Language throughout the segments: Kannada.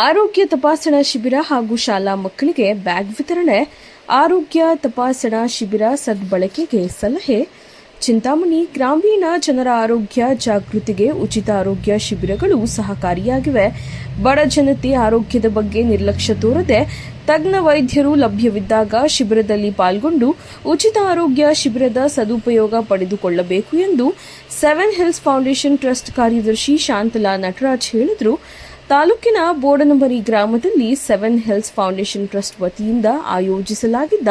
ಆರೋಗ್ಯ ತಪಾಸಣಾ ಶಿಬಿರ ಹಾಗೂ ಶಾಲಾ ಮಕ್ಕಳಿಗೆ ಬ್ಯಾಗ್ ವಿತರಣೆ, ಆರೋಗ್ಯ ತಪಾಸಣಾ ಶಿಬಿರ ಸದ್ಬಳಕೆಗೆ ಸಲಹೆ, ಚಿಂತಾಮಣಿ ಗ್ರಾಮೀಣ ಜನರ ಆರೋಗ್ಯ ಜಾಗೃತಿಗೆ ಉಚಿತ ಆರೋಗ್ಯ ಶಿಬಿರಗಳು ಸಹಕಾರಿಯಾಗಿವೆ. ಬಡ ಜನತೆ ಆರೋಗ್ಯದ ಬಗ್ಗೆ ನಿರ್ಲಕ್ಷ್ಯ ತೋರದೆ ತಜ್ಞ ವೈದ್ಯರು ಲಭ್ಯವಿದ್ದಾಗ ಶಿಬಿರದಲ್ಲಿ ಪಾಲ್ಗೊಂಡು ಉಚಿತ ಆರೋಗ್ಯ ಶಿಬಿರದ ಸದುಪಯೋಗ ಪಡೆದುಕೊಳ್ಳಬೇಕು ಎಂದು ಸೆವೆನ್ ಹಿಲ್ಸ್ ಫೌಂಡೇಶನ್ ಟ್ರಸ್ಟ್ ಕಾರ್ಯದರ್ಶಿ ಶಾಂತಲಾ ನಟರಾಜ್ ಹೇಳಿದರು. ತಾಲೂಕಿನ ಬೋಡನಬರಿ ಗ್ರಾಮದಲ್ಲಿ ಸೆವೆನ್ ಹೆಲ್ತ್ ಫೌಂಡೇಶನ್ ಟ್ರಸ್ಟ್ ವತಿಯಿಂದ ಆಯೋಜಿಸಲಾಗಿದ್ದ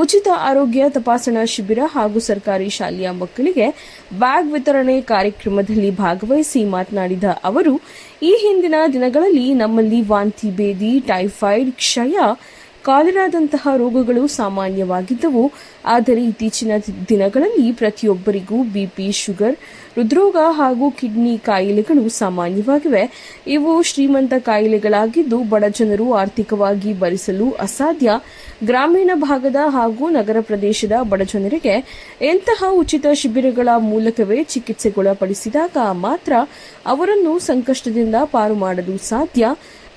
ಉಚಿತ ಆರೋಗ್ಯ ತಪಾಸಣಾ ಶಿಬಿರ ಹಾಗೂ ಸರ್ಕಾರಿ ಶಾಲೆಯ ಮಕ್ಕಳಿಗೆ ಬ್ಯಾಗ್ ವಿತರಣೆ ಕಾರ್ಯಕ್ರಮದಲ್ಲಿ ಭಾಗವಹಿಸಿ ಮಾತನಾಡಿದ ಅವರು, ಈ ಹಿಂದಿನ ದಿನಗಳಲ್ಲಿ ನಮ್ಮಲ್ಲಿ ವಾಂತಿ ಭೇದಿ ಟೈಫಾಯ್ಡ್, ಕ್ಷಯ ಕಾಲರಾದಂತಹ ರೋಗಗಳು ಸಾಮಾನ್ಯವಾಗಿದ್ದವು. ಆದರೆ ಇತ್ತೀಚಿನ ದಿನಗಳಲ್ಲಿ ಪ್ರತಿಯೊಬ್ಬರಿಗೂ ಬಿಪಿ ಶುಗರ್, ಹೃದ್ರೋಗ ಹಾಗೂ ಕಿಡ್ನಿ ಕಾಯಿಲೆಗಳು ಸಾಮಾನ್ಯವಾಗಿವೆ. ಇವು ಶ್ರೀಮಂತ ಕಾಯಿಲೆಗಳಾಗಿದ್ದು ಬಡ ಜನರು ಆರ್ಥಿಕವಾಗಿ ಭರಿಸಲು ಅಸಾಧ್ಯ. ಗ್ರಾಮೀಣ ಭಾಗದ ಹಾಗೂ ನಗರ ಪ್ರದೇಶದ ಬಡ ಜನರಿಗೆ ಇಂತಹ ಉಚಿತ ಶಿಬಿರಗಳ ಮೂಲಕವೇ ಚಿಕಿತ್ಸೆಗೊಳಪಡಿಸಿದಾಗ ಮಾತ್ರ ಅವರನ್ನು ಸಂಕಷ್ಟದಿಂದ ಪಾರು ಮಾಡಲು ಸಾಧ್ಯ.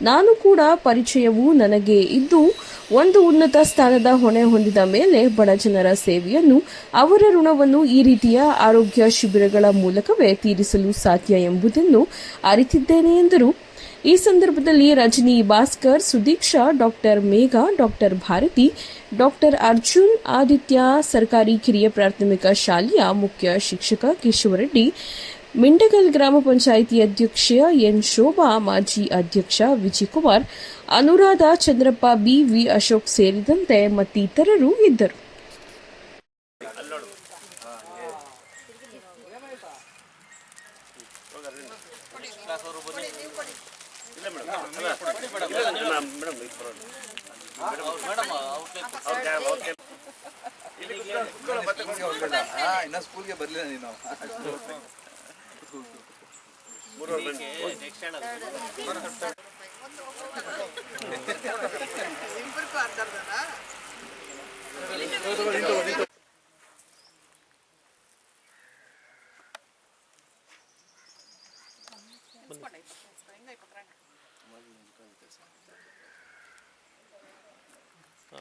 ನಾನು ಕೂಡ ಪರಿಚಯವು ನನಗೆ ಇದ್ದು ಒಂದು ಉನ್ನತ ಸ್ಥಾನದ ಹೊಣೆ ಹೊಂದಿದ ಮೇಲೆ ಬಡ ಜನರ ಸೇವೆಯನ್ನು ಅವರ ಋಣವನ್ನು ಈ ರೀತಿಯ ಆರೋಗ್ಯ ಶಿಬಿರಗಳ ಮೂಲಕವೇ ತೀರಿಸಲು ಸಾಧ್ಯ ಎಂಬುದನ್ನು ಅರಿತಿದ್ದೇನೆ ಎಂದರು. ಈ ಸಂದರ್ಭದಲ್ಲಿ Rajani Bhaskar, Sudiksha, doctor Megha, doctor Bharati, doctor Arjun, Aditya, ಸರ್ಕಾರಿ ಕಿರಿಯ ಪ್ರಾಥಮಿಕ ಶಾಲೆಯ ಮುಖ್ಯ ಶಿಕ್ಷಕ ಕೇಶವರೆಡ್ಡಿ ಮಿಂಡಗಲ್ ಗ್ರಾಮ ಪಂಚಾಯಿತಿ ಅಧ್ಯಕ್ಷ ಎನ್ ಶೋಭಾ, ಮಾಜಿ ಅಧ್ಯಕ್ಷ ವಿಜಯಕುಮಾರ್, ಅನುರಾಧ ಚಂದ್ರಪ್ಪ, ಬಿ ವಿ ಅಶೋಕ್ ಸೇರಿದಂತೆ ಮತ್ತಿತರರು ಇದ್ದರು. ಇನ್ನ ಸ್ಕೂಲ್ಗೆ ಬರ್ಲಿಲ್ಲ ನೀನು.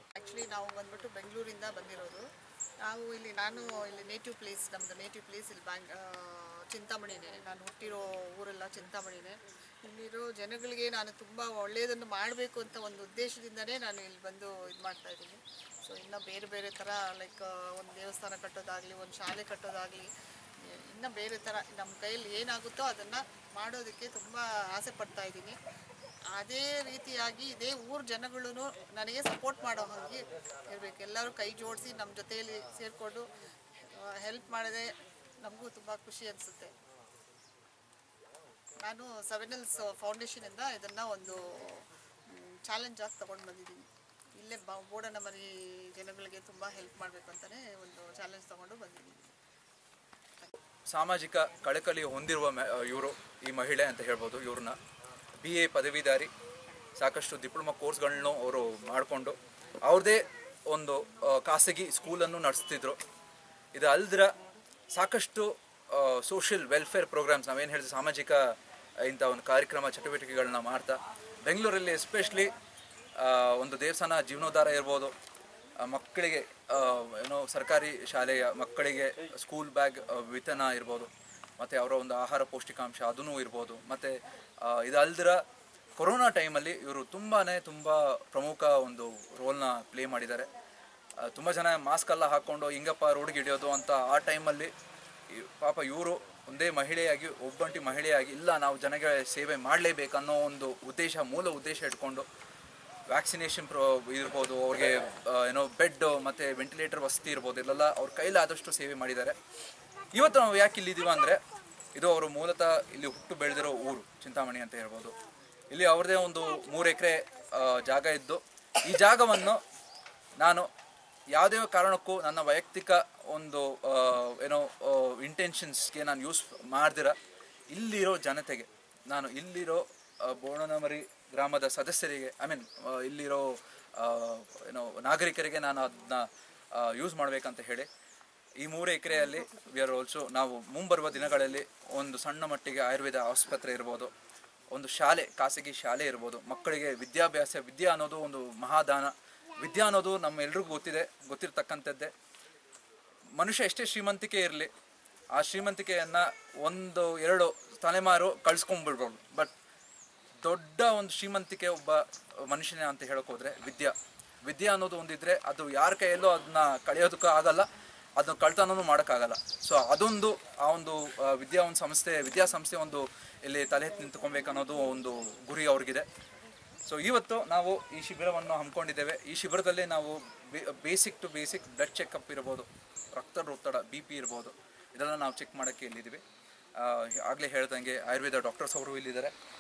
ಆ್ಯಕ್ಚುಲಿ ನಾವು ಬಂದ್ಬಿಟ್ಟು ಬೆಂಗಳೂರಿಂದ ಬಂದಿರೋದು. ನಾವು ಇಲ್ಲಿ, ನಾನು ಇಲ್ಲಿ ನೇಟಿವ್ ಪ್ಲೇಸ್ ನಮ್ದು ನೇಟಿವ್ ಪ್ಲೇಸ್ ಇಲ್ಲಿ ಬ್ಯಾಂಗ್ ಚಿಂತಾಮಣಿನೇ. ನಾನು ಹುಟ್ಟಿರೋ ಊರೆಲ್ಲ ಚಿಂತಾಮಣಿನೇ. ಇಲ್ಲಿರೋ ಜನಗಳಿಗೆ ನಾನು ತುಂಬ ಒಳ್ಳೆಯದನ್ನು ಮಾಡಬೇಕು ಅಂತ ಒಂದು ಉದ್ದೇಶದಿಂದನೇ ನಾನು ಇಲ್ಲಿ ಬಂದು ಇದು ಮಾಡ್ತಾ ಇದ್ದೀನಿ. ಸೊ ಇನ್ನು ಬೇರೆ ಬೇರೆ ಥರ ಲೈಕ್ ಒಂದು ದೇವಸ್ಥಾನ ಕಟ್ಟೋದಾಗಲಿ, ಒಂದು ಶಾಲೆ ಕಟ್ಟೋದಾಗಲಿ, ಇನ್ನು ಬೇರೆ ಥರ ನಮ್ಮ ಕೈಯಲ್ಲಿ ಏನಾಗುತ್ತೋ ಅದನ್ನು ಮಾಡೋದಕ್ಕೆ ತುಂಬ ಆಸೆ ಪಡ್ತಾ ಇದ್ದೀನಿ. ಅದೇ ರೀತಿಯಾಗಿ ಇದೇ ಊರ ಜನಗಳೂ ನನಗೆ ಸಪೋರ್ಟ್ ಮಾಡೋ ಹಾಗೆ ಇರಬೇಕು. ಎಲ್ಲರೂ ಕೈ ಜೋಡಿಸಿ ನಮ್ಮ ಜೊತೆಯಲ್ಲಿ ಸೇರಿಕೊಂಡು ಹೆಲ್ಪ್ ಮಾಡಿದ್ರೆ ನಮಗೂ ತುಂಬ ಖುಷಿ ಅನಿಸುತ್ತೆ. ನಾನು ಸೆವೆನ್ ಎಲ್ಸ್ ಫೌಂಡೇಶನಿಂದ ಇದನ್ನು ಒಂದು ಚಾಲೆಂಜ್ ಆಗಿ ತೊಗೊಂಡು ಬಂದಿದ್ದೀನಿ. ಇಲ್ಲೇ ಬ, ಬೋಡನ ಮರಿ ಜನಗಳಿಗೆ ತುಂಬ ಹೆಲ್ಪ್ ಮಾಡಬೇಕು ಅಂತಲೇ ಒಂದು ಚಾಲೆಂಜ್ ತೊಗೊಂಡು ಬಂದಿದ್ದೀನಿ. ಸಾಮಾಜಿಕ ಕಳಕಳಿ ಹೊಂದಿರುವ ಇವರು, ಈ ಮಹಿಳೆ ಅಂತ ಹೇಳ್ಬೋದು ಇವ್ರನ್ನ. ಬಿ ಎ ಪದವೀಧಾರಿ, ಸಾಕಷ್ಟು ಡಿಪ್ಲೊಮಾ ಕೋರ್ಸ್ಗಳನ್ನು ಅವರು ಮಾಡಿಕೊಂಡು ಅವ್ರದೇ ಒಂದು ಖಾಸಗಿ ಸ್ಕೂಲನ್ನು ನಡೆಸ್ತಿದ್ರು. ಇದು ಅಲ್ದಿರ ಸಾಕಷ್ಟು ಸೋಷಿಯಲ್ ವೆಲ್ಫೇರ್ ಪ್ರೋಗ್ರಾಮ್ಸ್ ನಾವೇನು ಹೇಳಿದ್ರೆ ಸಾಮಾಜಿಕ, ಇಂಥ ಒಂದು ಕಾರ್ಯಕ್ರಮ ಚಟುವಟಿಕೆಗಳನ್ನ ಮಾಡ್ತಾ, ಬೆಂಗಳೂರಲ್ಲಿ ಎಸ್ಪೆಷಲಿ ಒಂದು ದೇವಸ್ಥಾನ ಜೀವನೋದ್ಧಾರ ಇರ್ಬೋದು ಮಕ್ಕಳಿಗೆ ಏನೋ ಸರ್ಕಾರಿ ಶಾಲೆಯ ಮಕ್ಕಳಿಗೆ ಸ್ಕೂಲ್ ಬ್ಯಾಗ್ ವಿತನ ಇರ್ಬೋದು, ಮತ್ತು ಅವರ ಒಂದು ಆಹಾರ ಪೌಷ್ಟಿಕಾಂಶ ಅದೂ ಇರ್ಬೋದು, ಮತ್ತು ಇದಲ್ದಿರ ಕೊರೋನಾ ಟೈಮಲ್ಲಿ ಇವರು ತುಂಬಾ ತುಂಬ ಪ್ರಮುಖ ಒಂದು ರೋಲ್ನ ಪ್ಲೇ ಮಾಡಿದ್ದಾರೆ. ತುಂಬ ಜನ ಮಾಸ್ಕ್ ಎಲ್ಲ ಹಾಕ್ಕೊಂಡು ಹಿಂಗಪ್ಪ ರೋಡ್ಗೆ ಹಿಡಿಯೋದು ಅಂತ ಆ ಟೈಮಲ್ಲಿ ಪಾಪ ಇವರು ಒಂದೇ ಮಹಿಳೆಯಾಗಿ, ಒಬ್ಬಂಟಿ ಮಹಿಳೆಯಾಗಿ, ಇಲ್ಲ ನಾವು ಜನಗಳ ಸೇವೆ ಮಾಡಲೇಬೇಕನ್ನೋ ಒಂದು ಉದ್ದೇಶ, ಮೂಲ ಉದ್ದೇಶ ಇಟ್ಕೊಂಡು ವ್ಯಾಕ್ಸಿನೇಷನ್ ಪ್ರೋ ಇರ್ಬೋದು, ಅವ್ರಿಗೆ ಏನೋ ಬೆಡ್ ಮತ್ತು ವೆಂಟಿಲೇಟರ್ ವಸತಿ ಇರ್ಬೋದು, ಇಲ್ಲೆಲ್ಲ ಅವ್ರ ಕೈಲಾದಷ್ಟು ಸೇವೆ ಮಾಡಿದ್ದಾರೆ. ಇವತ್ತು ನಾವು ಯಾಕೆ ಇಲ್ಲಿದ್ದೀವ ಅಂದರೆ, ಇದು ಅವರು ಮೂಲತಃ ಇಲ್ಲಿ ಹುಟ್ಟು ಬೆಳೆದಿರೋ ಊರು, ಚಿಂತಾಮಣಿ ಅಂತ ಹೇಳ್ಬೋದು. ಇಲ್ಲಿ ಅವ್ರದ್ದೇ ಒಂದು ಮೂರು ಎಕರೆ ಜಾಗ ಇದ್ದು, ಈ ಜಾಗವನ್ನು ನಾನು ಯಾವುದೇ ಕಾರಣಕ್ಕೂ ನನ್ನ ವೈಯಕ್ತಿಕ ಒಂದು ಏನೋ ಇಂಟೆನ್ಷನ್ಸ್ಗೆ ನಾನು ಯೂಸ್ ಮಾಡ್ದಿರ, ಇಲ್ಲಿರೋ ಜನತೆಗೆ, ನಾನು ಇಲ್ಲಿರೋ ಬೋಣನಮರಿ ಗ್ರಾಮದ ಸದಸ್ಯರಿಗೆ ಐ ಮೀನ್ ಇಲ್ಲಿರೋ ಏನೋ, ನಾಗರಿಕರಿಗೆ ನಾನು ಅದನ್ನ ಯೂಸ್ ಮಾಡಬೇಕಂತ ಹೇಳಿ, ಈ ಮೂರು ಎಕರೆಯಲ್ಲಿ ವಿ ಆರ್ ಆಲ್ಸೋ ನಾವು ಮುಂಬರುವ ದಿನಗಳಲ್ಲಿ ಒಂದು ಸಣ್ಣ ಮಟ್ಟಿಗೆ ಆಯುರ್ವೇದ ಆಸ್ಪತ್ರೆ ಇರ್ಬೋದು, ಒಂದು ಶಾಲೆ, ಖಾಸಗಿ ಶಾಲೆ ಇರ್ಬೋದು, ಮಕ್ಕಳಿಗೆ ವಿದ್ಯಾಭ್ಯಾಸ, ವಿದ್ಯೆ ಅನ್ನೋದು ಒಂದು ಮಹಾದಾನ ವಿದ್ಯೆ ಅನ್ನೋದು ನಮ್ಮ ಎಲ್ರಿಗೂ ಗೊತ್ತಿದೆ, ಗೊತ್ತಿರ್ತಕ್ಕಂಥದ್ದೇ. ಮನುಷ್ಯ ಎಷ್ಟೇ ಶ್ರೀಮಂತಿಕೆ ಇರಲಿ, ಆ ಶ್ರೀಮಂತಿಕೆಯನ್ನು ಒಂದು, ಎರಡು ತಲೆಮಾರು ಕಳ್ಸ್ಕೊಂಡ್ಬಿಡ್ಬೋದು ಬಟ್ ದೊಡ್ಡ ಒಂದು ಶ್ರೀಮಂತಿಕೆ ಒಬ್ಬ ಮನುಷ್ಯನೇ ಅಂತ ಹೇಳಕ್ ಹೋದ್ರೆ ವಿದ್ಯಾ. ವಿದ್ಯೆ ಅನ್ನೋದು ಒಂದಿದ್ರೆ ಅದು ಯಾರ ಕೈಯಲ್ಲೂ ಅದನ್ನ ಕಳೆಯೋದಕ್ಕೂ ಆಗಲ್ಲ, ಅದನ್ನ ಕಳ್ತನೂ ಮಾಡೋಕ್ಕಾಗಲ್ಲ. ಸೊ ಅದೊಂದು, ಆ ಒಂದು ವಿದ್ಯಾ ಒಂದು ಸಂಸ್ಥೆ ವಿದ್ಯಾಸಂಸ್ಥೆ ಒಂದು ಇಲ್ಲಿ ತಲೆ ಎತ್ತಿ ನಿಂತ್ಕೊಬೇಕು ಅನ್ನೋದು ಒಂದು ಗುರಿ ಅವ್ರಿಗಿದೆ. ಸೊ ಇವತ್ತು ನಾವು ಈ ಶಿಬಿರವನ್ನು ಹಮ್ಮಿಕೊಂಡಿದ್ದೇವೆ. ಈ ಶಿಬಿರದಲ್ಲಿ ನಾವು basic to basic blood checkup ಇರ್ಬೋದು, ರಕ್ತದೊತ್ತಡ ಬಿ ಪಿ ಇರ್ಬೋದು, ಇದೆಲ್ಲ ನಾವು ಚೆಕ್ ಮಾಡೋಕ್ಕೆ ಇಲ್ಲಿದ್ದೀವಿ. ಆಗಲೇ ಹೇಳ್ದಂಗೆ ಆಯುರ್ವೇದ ಡಾಕ್ಟರ್ಸ್ ಅವರು ಇಲ್ಲಿದ್ದಾರೆ.